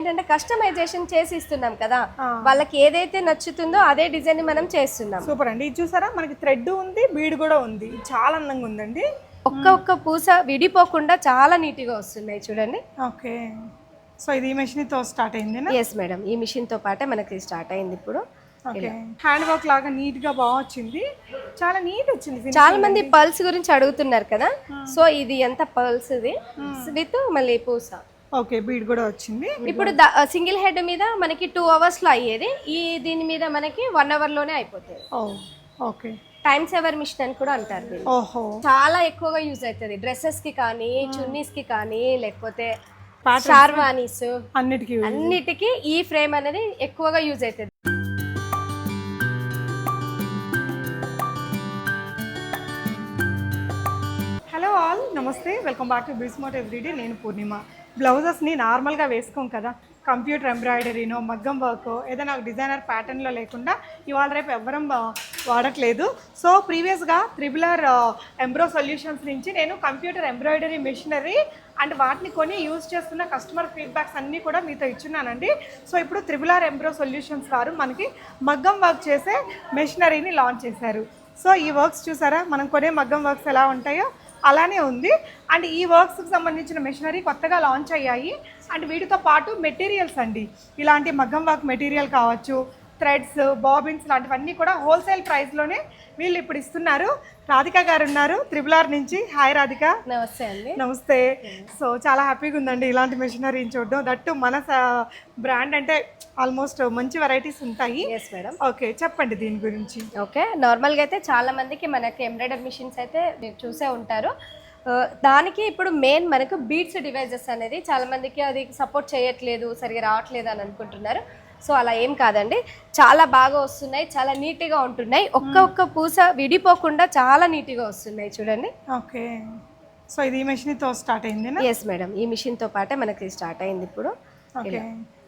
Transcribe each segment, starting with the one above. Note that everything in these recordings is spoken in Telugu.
ఏంటంటే కస్టమైజేషన్ చేసి ఇస్తున్నాం కదా. వాళ్ళకి ఏదైతే నచ్చుతుందో అదే డిజైన్ మనం చేస్తున్నాం. సూపర్ అండి. ఇది చూసారా? మనకి థ్రెడ్ ఉంది బీడ్ కూడా ఉంది. చాలా అందంగా ఉందండి. ఒక్క ఒక్క పూస విడిపోకుండా చాలా నీట్గా వస్తున్నాయి చూడండి. ఓకే. సో ఇది ఈ machine తో స్టార్ట్ అయింది ఎస్ మేడం ఈ మిషన్తో పాటే మనకి స్టార్ట్ అయింది ఇప్పుడు. ఓకే. హ్యాండ్ వర్క్ లాగా నీట్గా బాగా వచ్చింది. చాలా నీట్ వచ్చింది. చాలా మంది పర్ల్స్ గురించి అడుగుతున్నారు కదా. సో ఇది ఎంత పర్ల్స్ ఇది? విత్ మళ్ళీ పూస. ఓకే బీడ్ కూడా వచ్చింది. ఇప్పుడు సింగిల్ హెడ్ మీద మనకి టూ అవర్స్లో అయ్యేది. ఈ దీని మీద మనకి వన్ అవర్లోనే అయిపోతుంది ఓకే. టైమ్ సేవర్ మిషన్ అని కూడా అంటారు. ఓహో. చాలా ఎక్కువగా యూజ్ అవుతుంది. డ్రెస్సెస్కి కానీ చున్నీస్కి కానీ లేకపోతే షార్వానీస్ అన్నిటికీ అన్నిటికీ ఈ ఫ్రేమ్ అనేది ఎక్కువగా యూజ్ అవుతుంది. హలో ఆల్ నమస్తే. వెల్కమ్ బ్యాక్ టు బిస్మోట్ ఎవ్రీడే నేను పూర్ణిమ. బ్లౌజెస్ని నార్మల్గా వేసుకోం కదా. కంప్యూటర్ ఎంబ్రాయిడరీనో మగ్గం వర్క్ ఏదైనా ఒక డిజైనర్ ప్యాటర్న్లో లేకుండా ఇవాళ రేపు ఎవ్వరం వాడట్లేదు. సో ప్రీవియస్గా త్రిబులర్ ఎంబ్రో సొల్యూషన్స్ నుంచి నేను కంప్యూటర్ ఎంబ్రాయిడరీ మెషినరీ అండ్ వాటిని కొని యూజ్ చేస్తున్న కస్టమర్ ఫీడ్బ్యాక్స్ అన్నీ కూడా మీతో ఇచ్చున్నానండి. సో ఇప్పుడు త్రిబులర్ ఎంబ్రో సొల్యూషన్స్ వారు మనకి మగ్గం వర్క్ చేసే మెషినరీని లాంచ్ చేశారు. సో ఈ వర్క్స్ చూసారా? మనం కొనే మగ్గం వర్క్స్ ఎలా ఉంటాయో? అలానే ఉంది. అండ్ ఈ వర్క్స్కి సంబంధించిన మెషినరీ కొత్తగా లాంచ్ అయ్యాయి. అండ్ వీటితో పాటు మెటీరియల్స్ అండి. ఇలాంటి మగ్గం వర్క్ మెటీరియల్ కావచ్చు థ్రెడ్స్ బాబిన్స్ లాంటివన్నీ కూడా హోల్సేల్ ప్రైస్లోనే వీళ్ళు ఇప్పుడు ఇస్తున్నారు. రాధిక గారు ఉన్నారు. త్రిబులార్ నుంచి. హాయ్ రాధిక. నమస్తే అండి. నమస్తే. సో చాలా హ్యాపీగా ఉందండి ఇలాంటి మెషినరీని చూడడం. దట్టు మన బ్రాండ్ అంటే ఆల్మోస్ట్ మంచి వెరైటీస్ ఉంటాయి. ఎస్ మేడం ఓకే చెప్పండి దీని గురించి. ఓకే నార్మల్గా అయితే చాలా మందికి మనకి ఎంబ్రాయిడరీ మిషన్స్ అయితే మీరు చూసే ఉంటారు. ఆ, దానికి ఇప్పుడు మెయిన్ మనకు బీట్స్ డివైజెస్ అనేది చాలా మందికి అది సపోర్ట్ చేయట్లేదు సరిగా రావట్లేదు అని అనుకుంటున్నారు. సో అలా ఏం కాదండి. చాలా బాగా వస్తున్నాయి చాలా నీట్గా ఉంటున్నాయి. ఒక్క ఒక్క పూస విడిపోకుండా చాలా నీట్గా వస్తున్నాయి చూడండి. ఓకే. సో ఇది ఈ మెషిన్తో స్టార్ట్ అయింది ఎస్ మేడం ఈ మిషన్తో పాటే మనకి స్టార్ట్ అయింది ఇప్పుడు. ఓకే.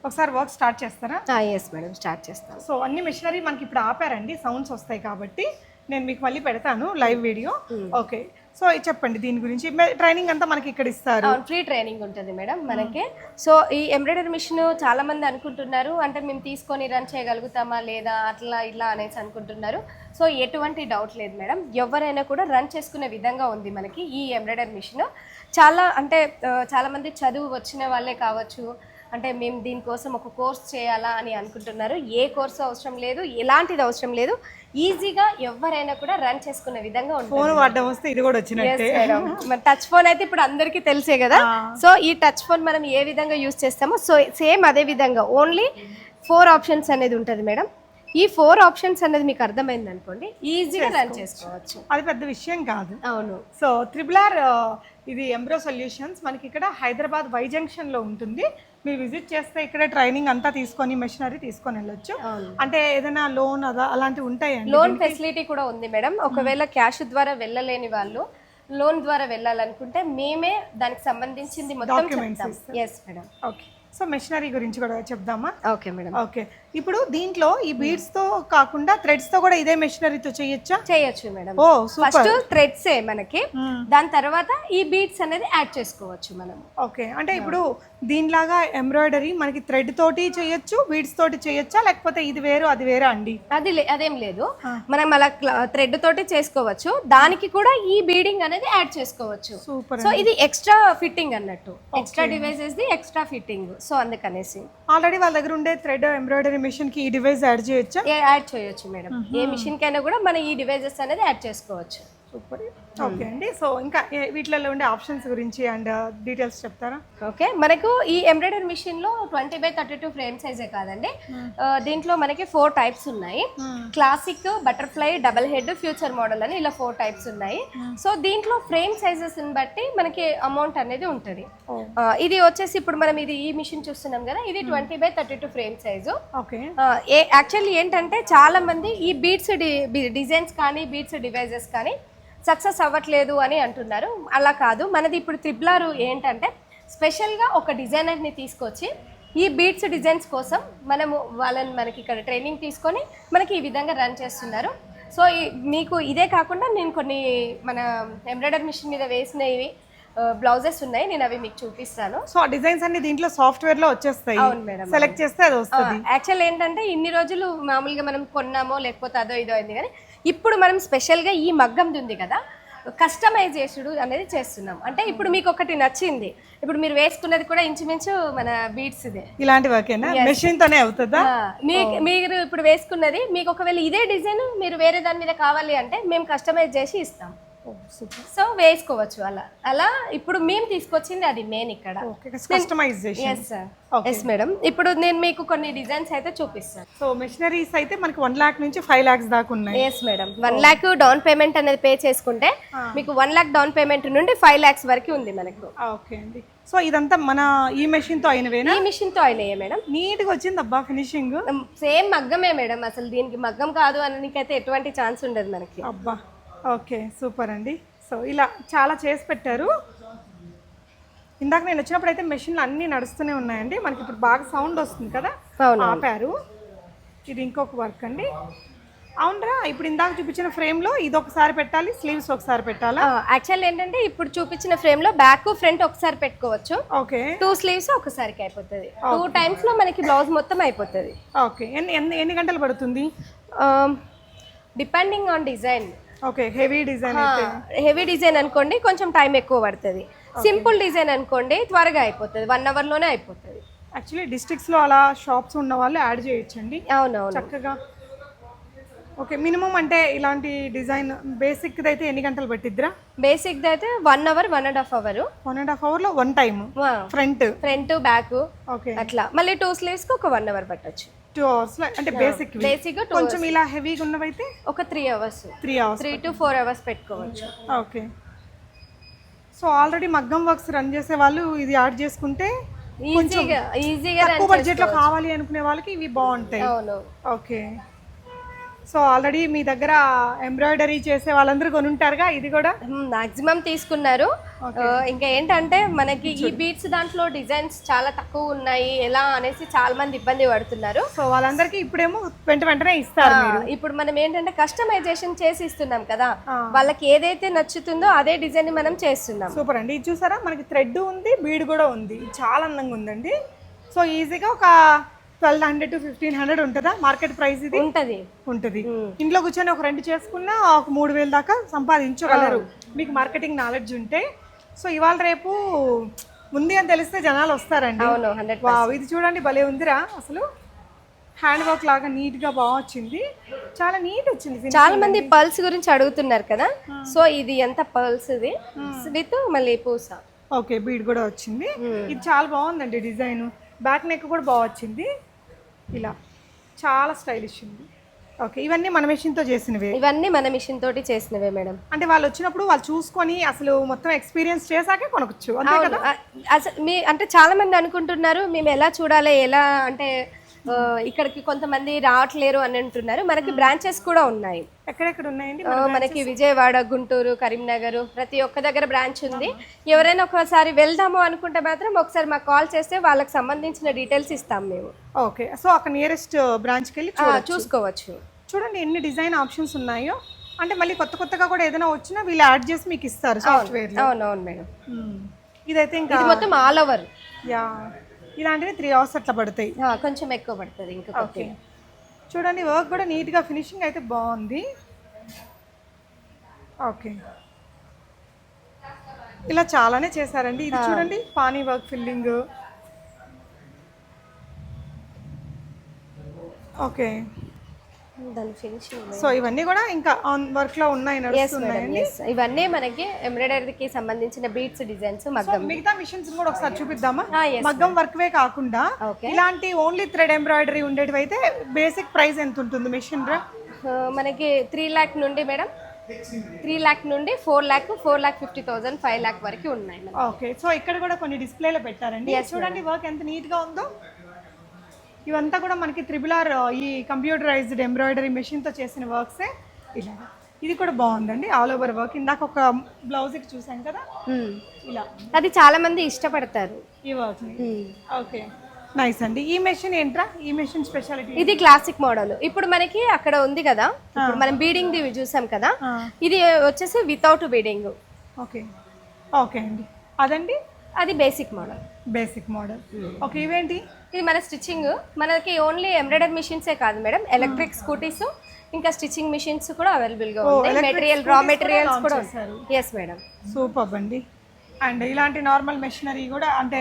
ఒకసారి వర్క్ స్టార్ట్ చేస్తారా? ఎస్ మేడం స్టార్ట్ చేస్తాం సో అన్ని మెషినరీ మనకి ఇప్పుడు ఆపారండి. సౌండ్స్ వస్తాయి కాబట్టి నేను మీకు మళ్ళీ పెడతాను లైవ్ వీడియో. ఓకే. సో ఇది చెప్పండి దీని గురించి. ట్రైనింగ్ అంతా మనకి ఇక్కడ ఇస్తారు. ఫ్రీ ట్రైనింగ్ ఉంటుంది మేడం మనకి. సో ఈ ఎంబ్రాయిడరీ మిషన్ చాలా మంది అనుకుంటున్నారు. అంటే మేము తీసుకొని రన్ చేయగలుగుతామా లేదా అట్లా ఇట్లా అనేసి అనుకుంటున్నారు. సో ఎటువంటి డౌట్ లేదు మేడం. ఎవరైనా కూడా రన్ చేసుకునే విధంగా ఉంది మనకి ఈ ఎంబ్రాయిడరీ మిషన్ చాలా అంటే చాలామంది చాలా మంది చదువు వచ్చిన వాళ్ళే కావచ్చు అంటే మేము దీనికోసం ఒక కోర్స్ చేయాలా అని అనుకుంటున్నారు. ఏ కోర్సు అవసరం లేదు ఎలాంటిది అవసరం లేదు. ఈజీగా ఎవరైనా కూడా రన్ చేసుకునే విధంగా ఫోన్ వాడడం వస్తే ఇది కూడా వచ్చినట్టే. మరి టచ్ ఫోన్ అయితే ఇప్పుడు అందరికీ తెలిసే కదా. సో ఈ టచ్ ఫోన్ మనం ఏ విధంగా యూస్ చేస్తామో సో సేమ్ అదే విధంగా ఓన్లీ ఫోర్ ఆప్షన్స్ అనేది ఉంటుంది మేడం ఈ ఫోర్ ఆప్షన్స్ అనేది మీకు అర్థమైంది అనుకోండి ఈజీగా రన్ చేసుకోవచ్చు. అది పెద్ద విషయం కాదు. అవును. సో త్రిబులార్ ఇది ఎంబ్రో సొల్యూషన్స్ మనకి ఇక్కడ హైదరాబాద్ వై జంక్షన్లో ఉంటుంది. మీరు విజిట్ చేస్తే ఇక్కడ ట్రైనింగ్ అంతా తీసుకొని మెషినరీ తీసుకొని వెళ్ళొచ్చు. అంటే ఏదైనా లోన్ అదా అలాంటివి ఉంటాయండి? లోన్ ఫెసిలిటీ కూడా ఉంది మేడం. ఒకవేళ క్యాష్ ద్వారా వెళ్ళలేని వాళ్ళు లోన్ ద్వారా వెళ్ళాలనుకుంటే మేమే దానికి సంబంధించింది మొత్తం చెప్తాం. Yes madam okay so machinery గురించి కూడా చెప్దామా? ఓకే మేడం ఓకే ఇప్పుడు దీంట్లో ఈ బీడ్స్తో కాకుండా థ్రెడ్స్తో కూడా ఇదే మెషినరీతో చేయొచ్చా? చేయొచ్చు మేడం. ఓ ఫస్ట్ థ్రెడ్సే మనకి. దాని తర్వాత ఈ బీట్స్ అనేది యాడ్ చేసుకోవచ్చు మనం. ఓకే. అంటే ఇప్పుడు దీనిలాగా ఎంబ్రాయిడరీ మనకి థ్రెడ్ తోటి చేయొచ్చు బీడ్స్ తోటి చేయొచ్చా? లేకపోతే ఇది వేరు అది వేరా అండి? అది అదేం లేదు. మనం అలా థ్రెడ్ తోటి చేసుకోవచ్చు. దానికి కూడా ఈ బీడింగ్ అనేది యాడ్ చేసుకోవచ్చు. సూపర్ సో ఇది ఎక్స్ట్రా ఫిట్టింగ్ అన్నట్టు. Extra devices the extra fitting. So అందుకనేసి. ఆల్రెడీ వాళ్ళ దగ్గర ఉండే థ్రెడ్ ఎంబ్రాయిడరీ మిషన్కి ఈ డివైస్ యాడ్ చేయొచ్చా? యాడ్ చేయొచ్చు మేడం. ఏ మిషన్ కైనా కూడా మన ఈ డివైజెస్ అనేది యాడ్ చేసుకోవచ్చు. సూపర్. ఓకే అండి. సో ఇంకా వీటిలలో ఉండే ఆప్షన్స్ గురించి అండ్ డీటెయిల్స్ చెప్తారా? ఓకే మనకు ఈ ఎంబ్రాయిడరీ మిషన్లో twenty by thirty two frame సైజే కాదండి. ఆ, దీంట్లో మనకి ఫోర్ టైప్స్ ఉన్నాయి. Classic butterfly double head future model అని ఇలా ఫోర్ టైప్స్ ఉన్నాయి. సో దీంట్లో ఫ్రేమ్ సైజెస్ బట్టి మనకి అమౌంట్ అనేది ఉంటుంది. ఓ ఆ, ఇది వచ్చేసి ఇప్పుడు మనం ఇది ఈ మిషన్ చూస్తున్నాం కదా ఇది twenty by thirty two frame size. Okay actually ఏంటంటే చాలా మంది ఈ బీట్స్ డిజైన్స్ కానీ బీట్స్ డివైజెస్ కానీ సక్సెస్ అవ్వట్లేదు అని అంటున్నారు. అలా కాదు. మనది ఇప్పుడు త్రిబ్లారు ఏంటంటే స్పెషల్గా ఒక డిజైనర్ని తీసుకొచ్చి ఈ బీట్స్ డిజైన్స్ కోసం మనము వాళ్ళని మనకి ఇక్కడ ట్రైనింగ్ తీసుకొని మనకి ఈ విధంగా రన్ చేస్తున్నారు. సో మీకు ఇదే కాకుండా నేను కొన్ని మన ఎంబ్రాయిడరీ మిషన్ మీద వేసినవి బ్లౌజెస్ ఉన్నాయి. నేను అవి మీకు చూపిస్తాను. సో ఆ డిజైన్స్ అన్ని దీంట్లో సాఫ్ట్వేర్లో వచ్చేస్తాయి. అవును మేడం, సెలెక్ట్ చేస్తే అది వస్తుంది. యాక్చువల్ ఏంటంటే ఇన్ని రోజులు మామూలుగా మనం కొన్నామో లేకపోతే అదో ఇదో అయింది కానీ ఇప్పుడు మనం స్పెషల్గా ఈ మగ్గంది ఉంది కదా కస్టమైజ్ చేసుడు అనేది చేస్తున్నాం. అంటే ఇప్పుడు మీకు ఒకటి నచ్చింది. ఇప్పుడు మీరు వేసుకున్నది కూడా ఇంచుమించు మన బీట్స్ ఇదే ఇలాంటి మెషిన్ తోనే అవుతుందా? మీరు ఇప్పుడు వేసుకున్నది మీకు ఒకవేళ ఇదే డిజైన్ మీరు వేరే దాని మీద కావాలి అంటే మేము కస్టమైజ్ చేసి ఇస్తాం. సో వేసుకోవచ్చు అలా. అలా ఇప్పుడు మేము తీసుకొచ్చింది అది మెయిన్ ఇక్కడ. ఎస్ సార్ ఎస్ మేడం ఇప్పుడు నేను మీకు కొన్ని డిజైన్స్ అయితే చూపిస్తాను. సో మెషినరీస్ అయితే మనకి వన్ లాక్ నుంచి ఫైవ్ లాక్స్ దాకా ఉన్నాయి. Yes madam one lakh down payment అనేది పే చేసుకుంటే మీకు వన్ ల్యాక్ డౌన్ పేమెంట్ నుండి ఫైవ్ ల్యాక్స్ వరకు ఉంది మనకు. ఓకే అండి. సో ఇదంతా మన ఈ మెషిన్తో అయినవేనా? ఈ మిషన్తో అయినాయే మేడం నీట్గా వచ్చింది అబ్బా ఫినిషింగ్ సేమ్ మగ్గమే మేడం అసలు దీనికి మగ్గం కాదు అనడానికైతే ఎటువంటి ఛాన్స్ ఉండదు మనకి. అబ్బా. ఓకే సూపర్ అండి. సో ఇలా చాలా చేసి పెట్టారు. ఇందాక నేను వచ్చినప్పుడు అయితే మెషిన్లు అన్నీ నడుస్తూనే ఉన్నాయండి. మనకి ఇప్పుడు బాగా సౌండ్ వస్తుంది కదా? ఆపారు. ఇది ఇంకొక వర్క్ అండి. అవునరా ఇప్పుడు ఇందాక చూపించిన ఫ్రేమ్లో ఇది ఒకసారి పెట్టాలి స్లీవ్స్ ఒకసారి పెట్టాలా? యాక్చువల్ ఏంటంటే ఇప్పుడు చూపించిన ఫ్రేమ్లో బ్యాక్ ఫ్రంట్ ఒకసారి పెట్టుకోవచ్చు. ఓకే. టూ స్లీవ్స్ ఒకసారికి అయిపోతుంది. టూ టైమ్స్లో మనకి బ్లౌజ్ మొత్తం అయిపోతుంది. ఓకే. ఎన్ని ఎన్ని గంటలు పడుతుంది? Depending on design. Okay heavy design heavy design అనుకోండి కొంచెం టైం ఎక్కువ పడుతుంది. సింపుల్ డిజైన్ అనుకోండి త్వరగా అయిపోతుంది. వన్ అవర్లోనే అయిపోతుంది. యాక్చువల్లీ డిస్ట్రిక్ట్స్లో అలా షాప్స్ ఉన్న వాళ్ళు యాడ్ చేయొచ్చండి. అవునవును. చక్కగా. ఓకే మినిమం అంటే ఇలాంటి డిజైన్ బేసిక్ అయితే ఎన్ని గంటలు పట్టిద్దిరా? బేసిక్ అయితే one hour one and half hour one and half అవర్లో one time front front back okay అట్లా. మళ్ళీ టూ స్లీవ్స్కి ఒక వన్ అవర్ పట్టొచ్చు. టూ అవర్స్ అంటే బేసిక్ బేసిక్ టూ కొంచెం ఇలా హెవీగా ఉన్నవైతే ఒక three hours three hours three to four hours పెట్టుకోవచ్చు. ఓకే సో ఆల్రెడీ మగ్గం వర్క్స్ రన్ చేసే వాళ్ళు ఇది యాడ్ చేసుకుంటే ఈజీగా ఈజీగా తక్కువ బడ్జెట్లో కావాలి అనుకునే వాళ్ళకి ఇవి బాగుంటాయి. ఓకే సో ఆల్రెడీ మీ దగ్గర ఎంబ్రాయిడరీ చేసే వాళ్ళందరూ కొనుంటారుగా? ఇది కూడా? మాక్సిమం తీసుకున్నారు. ఇంకా ఏంటంటే మనకి ఈ బీట్స్ దాంట్లో డిజైన్స్ చాలా తక్కువ ఉన్నాయి. ఎలా అనేసి చాలా మంది ఇబ్బంది పడుతున్నారు. సో వాళ్ళందరికీ ఇప్పుడేమో వెంట వెంటనే ఇస్తారు ఇప్పుడు మనం ఏంటంటే కస్టమైజేషన్ చేసి ఇస్తున్నాం కదా. వాళ్ళకి ఏదైతే నచ్చుతుందో అదే డిజైన్ మనం చేస్తున్నాం. సూపర్ అండి. ఇది చూసారా? మనకి థ్రెడ్ ఉంది బీడ్ కూడా ఉంది. చాలా అందంగా ఉందండి. సో ఈజీగా ఒక twelve hundred to fifteen hundred ఉంటుందా? మార్కెట్ ప్రైస్ ఇది? ఉంటది. ఉంటుంది. ఇంట్లో కూర్చొని ఒక రెండు చేసుకున్నా ఒక మూడు వేల దాకా సంపాదించగలరు. మీకు మార్కెటింగ్ నాలెడ్జ్ ఉంటే. సో ఇవాళ రేపు ఉంది అని తెలిస్తే జనాలు వస్తారండి. అవును ఇది చూడండి భలే ఉందిరా. అసలు హ్యాండ్ వర్క్ లాగా నీట్గా బాగా వచ్చింది. చాలా నీట్ వచ్చింది. చాలా మంది పర్ల్స్ గురించి అడుగుతున్నారు కదా. సో ఇది ఎంత పర్ల్స్ ఇది? విత్ మళ్ళీ పూస. ఓకే బీడ్ కూడా వచ్చింది. ఇది చాలా బాగుందండి డిజైన్. బ్యాక్ నెక్ కూడా బాగా వచ్చింది. ఇలా. చాలా స్టైలిష్ ఉంది. ఓకే ఇవన్నీ మన machine తో చేసినవే? ఇవన్నీ మన మిషన్ తోటి చేసినవే మేడం. అంటే వాళ్ళు వచ్చినప్పుడు వాళ్ళు చూసుకొని అసలు మొత్తం ఎక్స్పీరియన్స్ చేశాకే కొనవచ్చు అంతే అ- అసలు మీ అంటే చాలా మంది అనుకుంటున్నారు మేము ఎలా చూడాలి ఎలా అంటే ఇక్కడికి కొంతమంది రావట్లేరు అని అంటున్నారు. మనకి బ్రాంచెస్ కూడా ఉన్నాయి. ఎక్కడెక్కడ ఉన్నాయండి? మనకి విజయవాడ గుంటూరు కరీంనగర్ ప్రతి ఒక్క దగ్గర బ్రాంచ్ ఉంది. ఎవరైనా ఒకసారి వెళ్దాము అనుకుంటే మాత్రం ఒకసారి మాకు కాల్ చేస్తే వాళ్ళకి సంబంధించిన డీటెయిల్స్ ఇస్తాం మేము. ఓకే. సో అక్కడ నియరెస్ట్ బ్రాంచ్కి వెళ్ళి చూసుకోవచ్చు. చూడండి ఎన్ని డిజైన్ ఆప్షన్స్ ఉన్నాయో. అంటే మళ్ళీ కొత్త కొత్తగా కూడా ఏదైనా వచ్చినా వీళ్ళు యాడ్ చేసి మీకు ఇస్తారు సాఫ్ట్వేర్ అవునవును మేడం. ఇదైతే ఇంకా ఇది మొత్తం ఆల్ ఓవర్ యా. ఇలాంటివి త్రీ అవర్స్ అట్లా పడతాయి. కొంచెం ఎక్కువ పడుతుంది ఇంకా ఓకే చూడండి వర్క్ కూడా నీట్గా ఫినిషింగ్ అయితే బాగుంది. ఓకే ఇలా చాలానే చేశారండి. ఇది చూడండి పానీ వర్క్ ఫిల్లింగ్ ఓకే సో ఇవన్నీ కూడా ఇంకా ఆన్ వర్క్లో ఉన్నాయి ఇవన్నీ మనకి ఎంబ్రాయిడరీకి సంబంధించిన బీట్స్ డిజైన్స్ మగ్గం. మిగతా మిషన్స్ కూడా ఒకసారి చూపిద్దామా? Ah, మగ్గం వర్క్ వే కాకుండా. ఇలాంటి ఓన్లీ థ్రెడ్ ఎంబ్రాయిడరీ ఉండేటివి అయితే బేసిక్ ప్రైస్ ఎంత ఉంటుంది మిషన్ రా? ఆ, మనకి త్రీ ల్యాక్ నుండి మేడం త్రీ ల్యాక్ నుండి four lakh four lakh fifty thousand five lakh వరకు ఉన్నాయి. ఓకే సో ఇక్కడ కూడా కొన్ని డిస్ప్లేలో పెట్టారండి. చూడండి వర్క్ ఎంత నీట్గా ఉందో. ఇవంతా కూడా మనకి త్రిబుల్ ఆర్ ఈ కంప్యూటరైజ్డ్ ఎంబ్రాయిడరీ మెషిన్తో చేసిన వర్క్సే ఇలా. ఇది కూడా బాగుందండి ఆల్ ఓవర్ వర్క్ ఇందాక ఒక బ్లౌజ్ చూసాం కదా. ఇలా. అది చాలా మంది ఇష్టపడతారు. ఈ వర్క్. ఓకే. నైస్ అండి. ఈ మెషిన్ ఏంట్రా? ఈ మెషిన్ స్పెషాలిటీ ఇది క్లాసిక్ మోడల్ ఇప్పుడు మనకి అక్కడ ఉంది కదా? ఇప్పుడు మనం బీడింగ్ ది చూసాం కదా? ఇది వచ్చేసి వితౌట్ బీడింగ్ ఓకే. ఓకే అండి. అదండి? అది basic model basic model okay ఇవేంటి? ఇది మన స్టిచ్చింగ్. మనకి ఓన్లీ ఎంబ్రాయిడరీ మిషన్సే కాదు మేడం. ఎలక్ట్రిక్ స్కూటీస్ ఇంకా స్టిచ్చింగ్ మిషన్స్ కూడా అవైలబుల్గా electric మెటీరియల్ రా మెటీరియల్స్ కూడా. ఎస్ మేడం సూపర్ అండి. అండ్ ఇలాంటి నార్మల్ మెషినరీ కూడా అంటే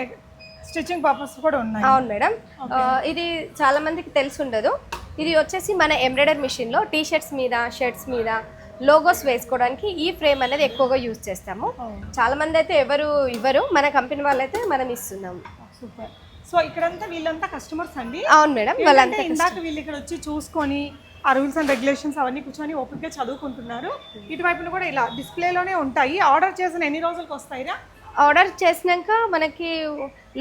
స్టిచ్చింగ్ పర్పస్ కూడా ఉన్నాయి. అవును మేడం. ఆ, ఇది చాలా మందికి తెలిసి ఉండదు. ఇది వచ్చేసి మన ఎంబ్రాయిడరీ మిషన్లో టీ షర్ట్స్ మీద షర్ట్స్ మీద లోగోస్ వేసుకోవడానికి ఈ ఫ్రేమ్ అనేది ఎక్కువగా యూజ్ చేస్తాము. చాలా మంది అయితే ఎవరు ఇవ్వరు. మన కంపెనీ వాళ్ళైతే మనం ఇస్తున్నాము. సూపర్ సో ఇక్కడంతా వీళ్ళంతా కస్టమర్స్ అండి. అవును మేడం వాళ్ళంతా ఇందాక వీళ్ళు ఇక్కడ వచ్చి చూసుకొని ఆ రూల్స్ అండ్ రెగ్యులేషన్స్ అవన్నీ కూర్చొని ఓపికగా చదువుకుంటున్నారు. ఇటువైపున కూడా ఇలా డిస్ప్లేలోనే ఉంటాయి. ఆర్డర్ చేసిన ఎన్ని రోజులకు వస్తాయిరా? ఆర్డర్ చేసినాక మనకి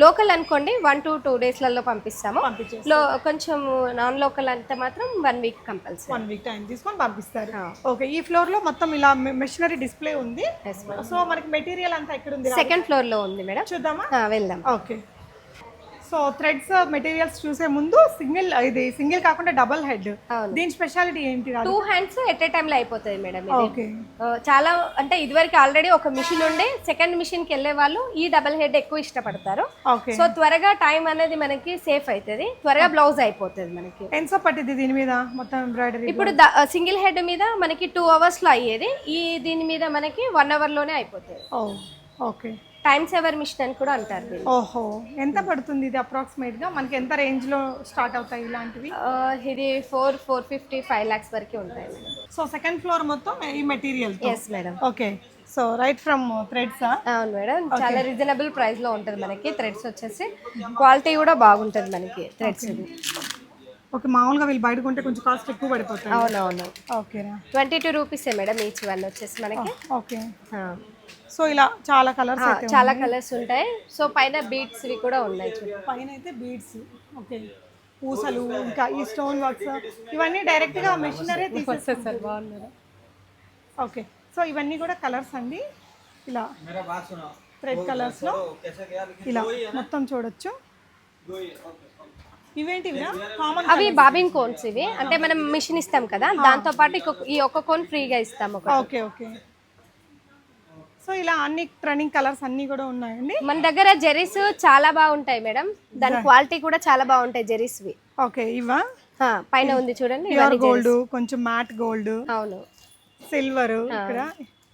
లోకల్ అనుకోండి వన్ టు టూ డేస్లలో పంపిస్తాము. లో కొంచెం నాన్ లోకల్ అంటే మాత్రం one week compulsory one week time తీసుకొని పంపిస్తారు. ఓకే ఈ ఫ్లోర్లో మొత్తం ఇలా మెషినరీ డిస్ప్లే ఉంది. సో మనకి మెటీరియల్ అంతా ఎక్కడ ఉంది? సెకండ్ ఫ్లోర్లో ఉంది మేడం. చూద్దామా? వెళ్దాం. ఓకే సో థ్రెడ్స్ మెటీరియల్స్ చూసే ముందు సింగిల్ ఇది సింగిల్ కాకుండా డబల్ హెడ్ దీని స్పెషాలిటీ ఏంటి టూ హ్యాండ్స్ ఎట్ ఏ టైంలో అయిపోతుంది మేడం ఓకే ఆ, చాలా అంటే ఇదివరకు ఆల్రెడీ ఒక మిషన్ ఉండే సెకండ్ మిషన్కి వెళ్ళే వాళ్ళు ఈ డబల్ హెడ్ ఎక్కువ ఇష్టపడతారు. ఓకే సో త్వరగా టైం అనేది మనకి సేఫ్ అవుతుంది త్వరగా బ్లౌజ్ అయిపోతుంది మనకి. ఎంత పట్టింది దీని మీద మొత్తం ఎంబ్రాయిడరీ ఇప్పుడు సింగిల్ హెడ్ మీద మనకి టూ అవర్స్లో అయ్యేది. ఈ దీని మీద మనకి వన్ అవర్లోనే అయిపోతుంది. ఓకే టైం సేవర్ మిషన్ అని కూడా అంటారు ఓహో ఎంత పడుతుంది ఇది అప్రాక్సిమేట్గా మనకి ఎంత రేంజ్లో స్టార్ట్ అవుతాయి ఇలాంటివి? ఇది four four fifty five lakhs వరకు ఉంటాయి సో సెకండ్ ఫ్లోర్ మొత్తం ఈ material yes madam. Okay. So right from threads అవును మేడం. చాలా రీజనబుల్ ప్రైస్లో ఉంటుంది మనకి. థ్రెడ్స్ వచ్చేసి క్వాలిటీ కూడా బాగుంటుంది మనకి థ్రెడ్స్ ఓకే మామూలుగా వీళ్ళు బయట కొంటే కొంచెం కాస్ట్ ఎక్కువ పడిపోతాయి. అవునవును. ఓకేనా? ట్వంటీ టూ రూపీసే మేడం ఈచ్ వన్ వచ్చేసి మనకి. ఓకే. సో ఇలా చాలా కలర్స్ చాలా కలర్స్ ఉంటాయి. సో పైన బీట్స్ వి కూడా ఉన్నాయి చూడండి పైన అయితే బీడ్స్ ఓకే. పూసలు ఇంకా ఈ స్టోన్ వర్క్స్ ఇవన్నీ డైరెక్ట్గా మెషినరీ తీసేస్తారు బాగున్నారు ఓకే. సో ఇవన్నీ కూడా కలర్స్ అండి. ఇలా థ్రెడ్ కలర్స్లో ఇలా మొత్తం చూడొచ్చు. అవి బాబిన్ కోన్స్ ఇవి. అంటే మనం మిషన్ ఇస్తాం కదా దాంతో పాటు ఈ ఒక్క కోన్ ఫ్రీగా ఇస్తాం ఓకే ఓకే. సో ఇలా అన్ని ట్రెండింగ్ కలర్స్ అన్ని కూడా ఉన్నాయండి? మన దగ్గర జెరీస్ చాలా బాగుంటాయి మేడం. దాని క్వాలిటీ కూడా చాలా బాగుంటాయి జెరీస్వి ఓకే ఇవా? పైన ఉంది చూడండి ప్యూర్ ఇవన్నీ గోల్డ్ కొంచెం మ్యాట్ గోల్డ్ అవును. సిల్వర్ ఇక్కడ.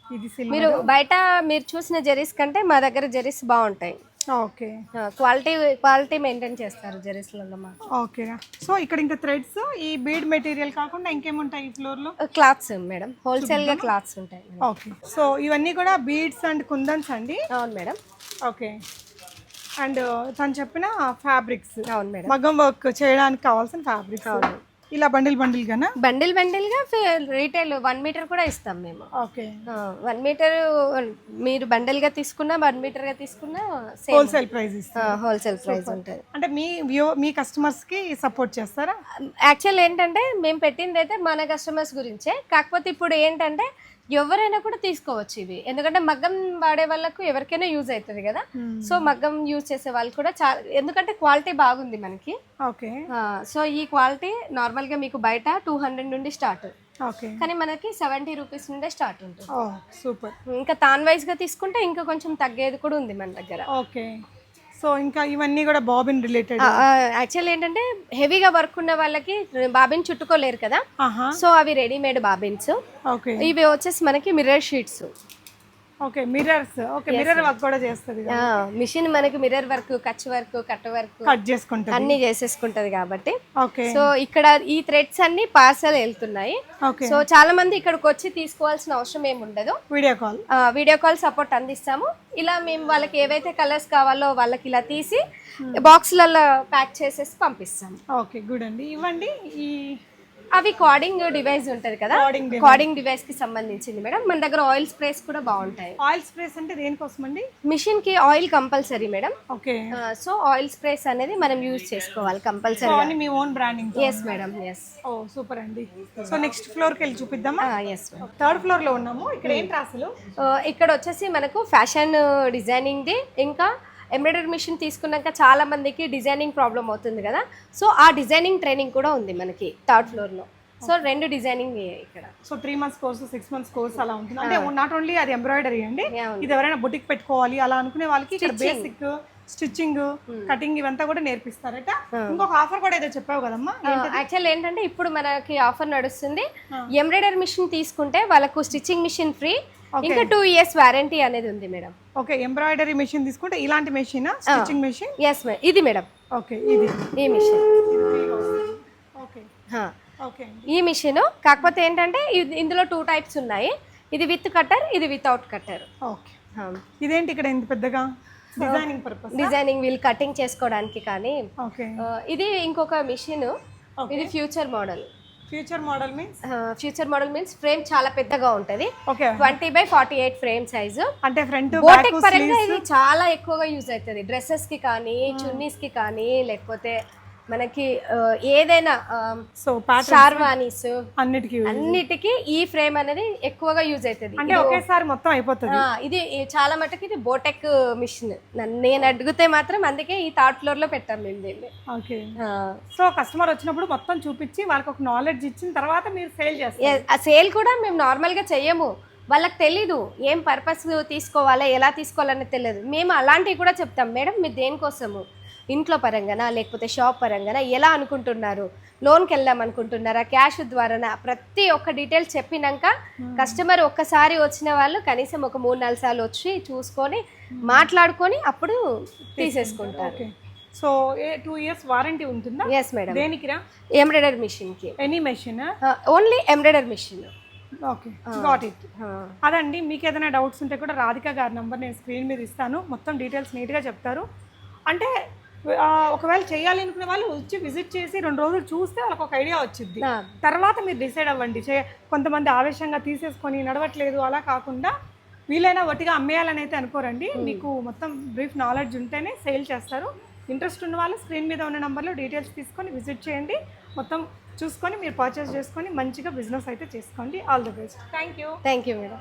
ఇది సిల్వర్ మీరు బయట మీరు చూసిన జెరీస్ కంటే మా దగ్గర జెరీస్ బాగుంటాయి. ఓకే. క్వాలిటీ క్వాలిటీ మెయింటైన్ చేస్తారు జెరీస్లలో మాకు ఓకే. సో ఇక్కడ ఇంకా థ్రెడ్స్ ఈ బీడ్ మెటీరియల్ కాకుండా ఇంకేముంటాయి ఈ ఫ్లోర్లో క్లాత్స్ మేడం. హోల్సేల్గా క్లాత్స్ ఉంటాయి ఓకే. సో ఇవన్నీ కూడా బీడ్స్ అండ్ కుందన్స్ అండి? అవును మేడం. ఓకే. అండ్ తను చెప్పిన ఫ్యాబ్రిక్స్. అవును మేడం. మగ్గం వర్క్ చేయడానికి కావాల్సిన ఫ్యాబ్రిక్స్. ఇలా బండిల్ బండిల్ గానా బండిల్ బండిల్గా రీటైల్ వన్ మీటర్ కూడా ఇస్తాం మేము. ఓకే. వన్ మీటర్ మీరు బండిల్గా తీసుకున్నా వన్ మీటర్గా తీసుకున్నా హోల్సేల్ ప్రైస్ హోల్సేల్ ప్రైస్ ఉంటుంది. అంటే మీ వ్యూ మీ కస్టమర్స్కి సపోర్ట్ చేస్తారా? యాక్చువల్ ఏంటంటే మేము పెట్టింది అయితే మన కస్టమర్స్ గురించే. కాకపోతే ఇప్పుడు ఏంటంటే ఎవరైనా కూడా తీసుకోవచ్చు ఇవి. ఎందుకంటే మగ్గం వాడే వాళ్ళకు ఎవరికైనా యూజ్ అవుతుంది కదా. సో మగ్గం యూజ్ చేసే వాళ్ళు కూడా చాలా ఎందుకంటే క్వాలిటీ బాగుంది మనకి. ఓకే. సో ఈ క్వాలిటీ నార్మల్గా మీకు బయట టూ హండ్రెడ్ నుండి స్టార్ట్. ఓకే. కానీ మనకి సెవెంటీ రూపీస్ నుండే స్టార్ట్ ఉంటుంది. సూపర్. ఇంకా తాన్ వైజ్గా తీసుకుంటే ఇంకా కొంచెం తగ్గేది కూడా ఉంది మన దగ్గర. ఓకే. సో ఇంకా ఇవన్నీ కూడా బాబిన్ రిలేటెడ్. యాక్చువల్ ఏంటంటే హెవీగా వర్క్ ఉన్న వాళ్ళకి బాబిన్ చుట్టుకోలేరు కదా. సో అవి రెడీమేడ్ బాబిన్స్. ఇవి వచ్చేసి మనకి mirror sheets okay mirrors okay mirror work కూడా చేస్తుంది మిషన్ మనకి mirror work Kutch work cut work cut చేసుకుంటుంది. అన్ని చేసేసుకుంటది కాబట్టి. ఓకే. సో ఇక్కడ ఈ థ్రెడ్స్ అన్ని పార్సల్ వెళ్తున్నాయి. ఓకే. సో చాలా మంది ఇక్కడికి వచ్చి తీసుకోవాల్సిన అవసరం ఏమి ఉండదు. Video call video call support అందిస్తాము. ఇలా మేము వాళ్ళకి ఏవైతే కలర్స్ కావాలో వాళ్ళకి ఇలా తీసి బాక్స్లలో ప్యాక్ చేసేసి పంపిస్తాము. ఓకే గుడ్ అండి. ఇవ్వండి ఈ అవి కార్డింగ్ డివైస్ ఉంటది కదా? కార్డింగ్ డివైస్కి సంబంధించింది మేడం. మన దగ్గర ఆయిల్ స్ప్రేస్ కూడా బాగుంటాయి. ఆయిల్ స్ప్రేస్ అంటే దేనికోసం అండి మిషన్కి oil compulsory madam. Okay. So oil sprays అనేది మనం యూజ్ చేసుకోవాలి కంపల్సరీ మీ own branding yes madam yes oh super అండి. సో నెక్స్ట్ ఫ్లోర్కి వెళ్ళి చూపిద్దామా? ఎస్ థర్డ్ ఫ్లోర్లో ఉన్నాము. ఇక్కడ ఏంటి అసలు ఇక్కడ వచ్చేసి మనకు ఫ్యాషన్ డిజైనింగ్ది ఇంకా ఎంబ్రాయిడరీ మిషన్ తీసుకున్నాక చాలా మందికి డిజైనింగ్ ప్రాబ్లం అవుతుంది కదా. సో ఆ డిజైనింగ్ ట్రైనింగ్ కూడా ఉంది మనకి థర్డ్ ఫ్లోర్లో. సో రెండు డిజైనింగ్ ఇక్కడ. So three months course six months course అలా ఉంటుంది. అంటే నాట్ ఓన్లీ అది ఎంబ్రాయిడరీ అండి. ఇది ఎవరైనా బుటిక్ పెట్టుకోవాలి అలా అనుకునే వాళ్ళకి ఇక్కడ బేసిక్ స్టిచ్చింగ్ కటింగ్ ఇవంతా కూడా నేర్పిస్తారట. ఇంకొక ఆఫర్ కూడా ఏదో చెప్పావు కదమ్మా? యాక్చువల్ ఏంటంటే ఇప్పుడు మనకి ఆఫర్ నడుస్తుంది. ఎంబ్రాయిడరీ మిషన్ తీసుకుంటే వాళ్ళకు స్టిచ్చింగ్ మిషన్ ఫ్రీ. ఇంకా టూ ఇయర్స్ వారంటీ అనేది ఉంది మేడం. ఓకే ఎంబ్రాయిడరీ మెషిన్ తీసుకుంటే ఇలాంటి మెషిన్? Stitching machine? ఎస్ ఇది మేడం. ఓకే ఇది. ఈ మిషన్. ఓకే. ఓకే ఈ మిషన్ కాకపోతే ఏంటంటే ఇది- ఇందులో టూ టైప్స్ ఉన్నాయి. ఇది విత్ కట్టర్ ఇది వితౌట్ కట్టర్ ఓకే. ఇదేంటి ఇక్కడ ఇంత పెద్దగా? Designing purpose designing wheel cutting చేసుకోవడానికి కానీ. ఆ, ఇది ఇంకొక మిషన్ ఇది future model future model means future model means frame చాలా పెద్దగా ఉంటది. Twenty by forty eight frame size అంటే ఫ్రంట్ బోటెక్ పరంగా ఇది చాలా ఎక్కువగా యూజ్ అవుతుంది. డ్రెస్సెస్కి కానీ చున్నీస్కి కానీ లేకపోతే మనకి ఏదైనా సో షార్వానీస్ అన్నిటికీ అన్నిటికీ ఈ ఫ్రేమ్ అనేది ఎక్కువగా యూజ్ అవుతుంది. అంటే ఒకేసారి మొత్తం అయిపోతుంది. ఇది చాలా మటుకు ఇది బోటెక్ మిషన్. నేను అడిగితే మాత్రం అందుకే ఈ థర్డ్ ఫ్లోర్లో పెట్టాం మేము దీన్ని. ఓకే. సో కస్టమర్ వచ్చినప్పుడు మొత్తం చూపించి వాళ్ళకి ఒక నాలెడ్జ్ ఇచ్చిన తర్వాత మీరు సేల్ చేస్తారు. ఆ సేల్ కూడా మేము నార్మల్గా చెయ్యము. వాళ్ళకి తెలీదు ఏం పర్పస్ తీసుకోవాలా ఎలా తీసుకోవాలని తెలియదు మేము అలాంటివి కూడా చెప్తాం. మేడం మీరు దేనికోసము? ఇంట్లో పరంగానా లేకపోతే షాప్ పరంగానా ఎలా అనుకుంటున్నారు? లోన్కి వెళ్దాం అనుకుంటున్నారా? క్యాష్ ద్వారానా? ప్రతి ఒక్క డీటెయిల్స్ చెప్పినాక కస్టమర్ ఒక్కసారి వచ్చిన వాళ్ళు కనీసం ఒక మూడు నాలుగు సార్లు వచ్చి చూసుకొని మాట్లాడుకొని అప్పుడు తీసేసుకుంటారు. So a two years warranty ఉంటుందా? ఎస్ మేడం దేనికిరా ఎంబ్రాయిడరీ మిషన్కి. Any machine? Only embroidery machine. Okay. Got it అదండి మీకు ఏదైనా డౌట్స్ ఉంటే కూడా రాధిక గారి నెంబర్ నేను స్క్రీన్ మీద ఇస్తాను. మొత్తం డీటెయిల్స్ నీట్గా చెప్తారు. అంటే ఒకవేళ చేయాలి అనుకునే వాళ్ళు వచ్చి విజిట్ చేసి రెండు రోజులు చూస్తే వాళ్ళకి ఒక ఐడియా వచ్చింది తర్వాత మీరు డిసైడ్ అవ్వండి. చే కొంతమంది ఆవేశంగా తీసేసుకొని నడవట్లేదు అలా కాకుండా వీలైనా వట్టిగా అమ్మేయాలని అయితే అనుకోరండి. మీకు మొత్తం బ్రీఫ్ నాలెడ్జ్ ఉంటేనే సేల్ చేస్తారు. ఇంట్రెస్ట్ ఉన్న వాళ్ళు స్క్రీన్ మీద ఉన్న నెంబర్లో డీటెయిల్స్ తీసుకొని విజిట్ చేయండి. మొత్తం చూసుకొని మీరు పర్చేస్ చేసుకొని మంచిగా బిజినెస్ అయితే చేసుకోండి. All the best thank you thank you madam